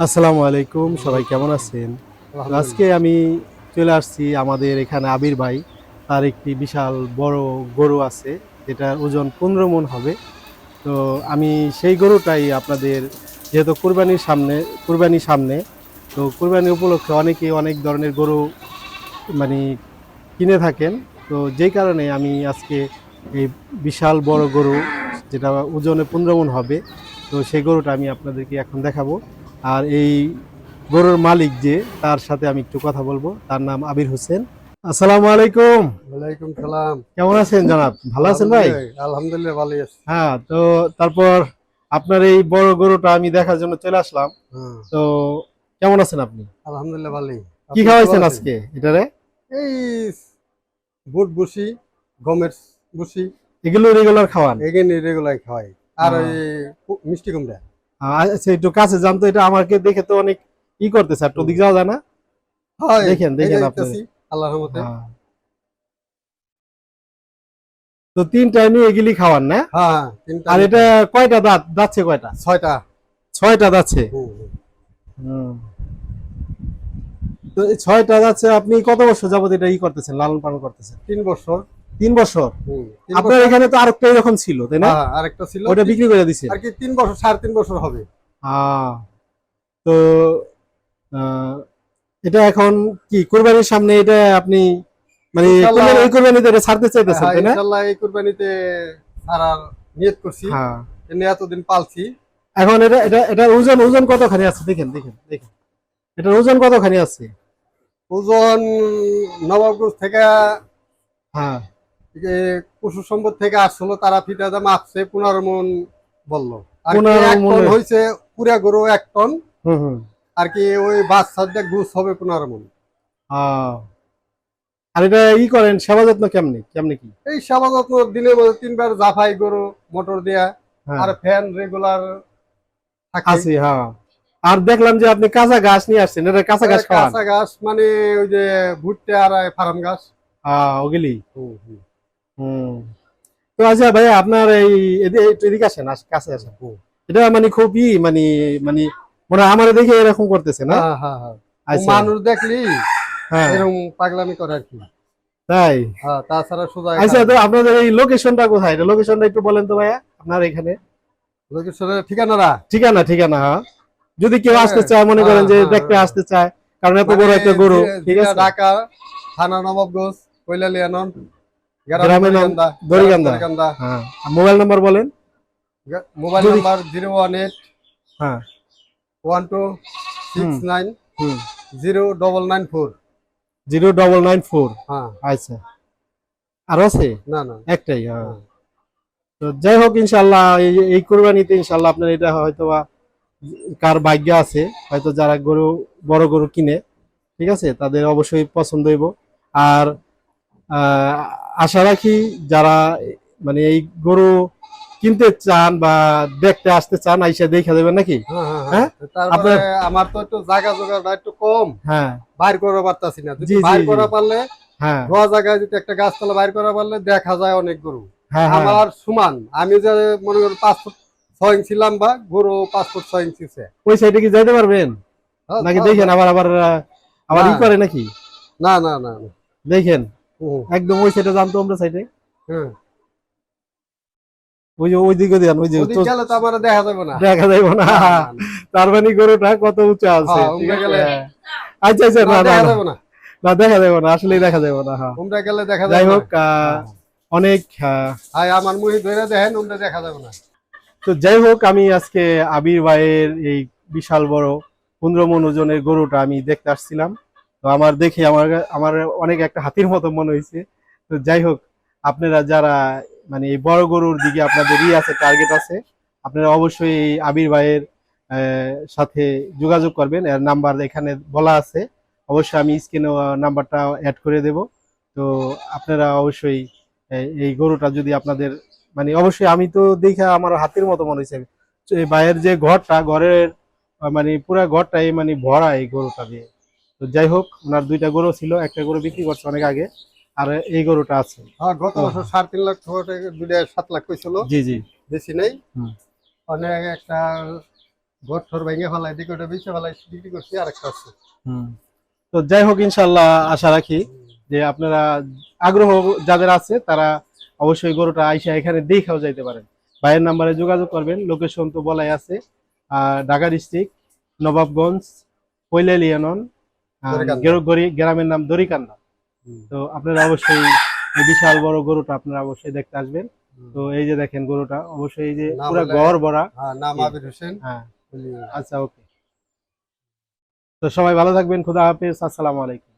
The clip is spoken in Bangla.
আসসালামু আলাইকুম সবাই কেমন আছেন? আজকে আমি চলে আসছি আমাদের এখানে আবির ভাই তার একটি বিশাল বড় গরু আছে যেটার ওজন পনেরো মন হবে। তো আমি সেই গরুটাই আপনাদের যেহেতু কুরবানির সামনে কুরবানির সামনে তো কুরবানি উপলক্ষে অনেকে অনেক ধরনের গরু মানে কিনে থাকেন। তো যেই কারণে আমি আজকে এই বিশাল বড় গরু যেটা ওজনে পনেরো মন হবে তো সেই গরুটা আমি আপনাদেরকে এখন দেখাবো। আর এই গরুর মালিক যে তার সাথে আমি একটু কথা বলব। তার নাম আবির হোসেন। আসসালামু আলাইকুম। ওয়ালাইকুম সালাম। কেমন আছেন জনাব? ভালো আছেন ভাই? আলহামদুলিল্লাহ ভালোই আছি। হ্যাঁ তো তারপর আপনার এই বড় গরুটা আমি দেখার জন্য চলে আসলাম। হ্যাঁ, তো কেমন আছেন আপনি? আলহামদুলিল্লাহ ভালোই। কি খাওয়াইছেন ভালো? আজকে এটারে? এই বুট বুসি গমের বুসি এগুলো রেগুলার খাওয়ান? এগেনি রেগুলার খাওয়াই। আর হ্যাঁ। ওই মিষ্টি কুমড়া। আচ্ছা একটু কাছে যান তো এটা আমাকে দেখে তো অনেক ই করতেছে যাওয়া যায় না হয় দেখেন, দেখেন আপনি। আল্লাহর রহমতে হ্যাঁ। তো এগুলি খাওয়ান না হ্যাঁ আর এটা কয়টা দাঁত দাচ্ছে কয়টা ছয়টা ছয়টা। হুম। তো ছয়টা যাচ্ছে আপনি কত বছর যাবত এটা ই করতেছেন লালন পালন করতেছেন তিন বছর তিন বছর? আপনার এখানে তো আরেকটা এরকম ছিল তাই না? হ্যাঁ, আরেকটা ছিল। ওটা বিক্রি করে দিছে। আর কি তিন বছর সাড়ে তিন বছর হবে। তো এটা এখন কি কোরবানির সামনে এটা আপনি মানে কোরবানি- এই কোরবানিতে এটা ছাড়তে চাইতেছেন হ্যাঁ, তাই না? ইনশাল্লাহ এই কুরবানিতে সারার নিয়ত করছি। হ্যাঁ। এতদিন পালছি। এখন এটা এটা এটা ওজন ওজন কতখানি আছে? দেখেন দেখেন দেখেন। এটার ওজন কতখানি আছে? ওজন নবাবগঞ্জ থেকে হ্যাঁ। যে পশু সম্পদ থেকে আসছিল তারা ফিটা দাম আসছে পনেরো মন বলল। আর কি 15 এক টন হয়েছে পুরা গরু এক টন। আর কি ওই বাচ্চাটা ঘুষ হবে পনেরো মন। আর এটা ই করেন সেবা যত্ন কেমনি? কেমনি কি? এই সেবা যত্ন মধ্যে তিনবার জাফাই গরু মোটর দেয়া হ্যাঁ। আর ফ্যান রেগুলার আছে হ্যাঁ। আর দেখলাম যে আপনি কাঁচা ঘাস নিয়ে আসছেন এটা কাঁচা ঘাস খাওয়ান? কাঁচা গাছ মানে ওই যে ভুট্টা আর ফার্ম গাছ আহ, ওগুলি? হুম, হুম, হুম। তো আচ্ছা ভাই আপনার এই এদিকে আসেন কাছে আসেন। এটা মানে খুবই মানে মানে মনে আমার দেখে এরকম করতেছে না? হ্যাঁ হ্যাঁ হ্যাঁ। আচ্ছা। মানুষ দেখলি এরকম পাগলামি করে আর কি। তাই? তাছাড়া সোজা আচ্ছা তো আপনাদের এই লোকেশনটা কোথায়? এটা লোকেশনটা একটু বলেন তো ভাইয়া আপনার এখানে। লোকেশনের ঠিকানারা ঠিকানা ঠিকানা হ্যাঁ। যদি কেউ আসতে চায় মনে করেন যে দেখতে। আসতে চায় কারণ এত বড় মানে একটা গরু ঠিক আছে? ঢাকা থানা নবাবগঞ্জ কৈলালিয়ানন গ্রামের নাম দড়িগান্দা। দড়িগান্দা হ্যাঁ। মোবাইল নাম্বার বলেন। Mobile number zero one eight হ্যাঁ। One two six nine zero double nine four. Zero double nine four. হ্যাঁ। আচ্ছা। আর আছে? না না। একটাই হ্যাঁ। তো যাই হোক ইনশাল্লাহ এই কোরবানিতে ইনশাল্লাহ আপনার এটা হয়তো বা কার ভাগ্য আছে হয়তো যারা গরু বড় গরু কিনে ঠিক আছে? তাদের অবশ্যই পছন্দ হইব। আর আশা রাখি যারা মানে এই গরু কিনতে চান বা দেখতে আসতে চান আইসা দেখা দেবেন নাকি? হ্যাঁ, হ্যাঁ, হ্যাঁ? তারপরে আমার তো একটু জায়গা জোগাড়টা একটু কম। হ্যাঁ। বাইর করা পারতাছি না। যদি বাইর করা পারলে হ্যাঁ। ধোয়া জায়গায় যদি একটা গাছতলা বাইর করা পারলে দেখা যায় অনেক গরু। আমার সমান। আমি যে মনে করি পাঁচ ফুট ছয় ইঞ্চি লম্বা গরু পাঁচ ফুট ছয় ইঞ্চি। ওই সাইডে কি যাইতে পারবেন? নাকি দেখেন আবার আবার আবার ই করে নাকি? না না না। দেখেন। একদম ওই সাইডে জানতো আমরা সাইডে হুম। ওই যে ওই দিকে দেন ওই যে ওদিক তো- আমার দেখা যাবে না। দেখা যাইব না। তার মানে গরুটা কত উঁচু আছে। হ্যাঁ, ঠিক আছে? হ্যাঁ। আচ্ছা আচ্ছা না, দেখা যাবে না। না দেখা যাবে না আসলেই দেখা যাবে না হ্যাঁ। গেলে দেখা যাই হোক অনেক হাই আমার মুহি ধরে দেখেন দেখা যাবে না। তো যাই হোক আমি আজকে আবির ভাইয়ের এই বিশাল বড় পনেরো মন ওজনের গরুটা আমি দেখতে আসছিলাম। তো আমার দেখে আমার আমার অনেক একটা হাতির মতো মনে হয়েছে। তো যাই হোক, আপনারা যারা মানে এই বড় গরুর দিকে আপনাদের ই আছে টার্গেট আছে, আপনারা অবশ্যই এই আবির ভাইয়ের সাথে যোগাযোগ করবেন। এর নাম্বার এখানে বলা আছে। অবশ্যই আমি স্ক্রিনে নাম্বারটা অ্যাড করে দেব। তো আপনারা অবশ্যই এই- গরুটা যদি আপনাদের মানে অবশ্যই আমি তো দেখে আমার হাতির মতো মনে হয়েছে। ভাইয়ের যে ঘরটা, ঘরের মানে পুরা ঘরটাই মানে ভরা এই গরুটা দিয়ে। তো যাই হোক ওনার দুইটা গরু ছিল একটা গরু বিক্রি করছে অনেক আগে আর এই গরুটা আছে। হ্যাঁ গত বছর সাড়ে তিন লাখ দুইটা সাত লাখ কইছিল। জি জি। বেশি নেই। অনেক একটা ঘর ঠর ভেঙে ফেলাই দিকে ওটা ফেলাই বিক্রি করছি আর একটা আছে তো যাই হোক ইনশাল্লাহ আশা রাখি যে আপনারা আগ্রহ যাদের আছে তারা অবশ্যই গরুটা আইসা এখানে দেখাও যাইতে পারেন। ভাইয়ের নাম্বারে যোগাযোগ করবেন লোকেশন তো বলাই আছে। ঢাকা ডিস্ট্রিক্ট নবাবগঞ্জ কৈলাল গ্রামের নাম দরিকান্দা তো আপনারা অবশ্যই বিশাল বড় গরুটা আপনারা অবশ্যই দেখতে আসবেন। তো এই যে দেখেন গরুটা অবশ্যই এই যে পুরো গড় ভরা। হ্যাঁ নাম আবির হোসেন। হ্যাঁ। আচ্ছা ওকে। তো সবাই ভালো থাকবেন খুদা হাফেজ আসসালামু আলাইকুম।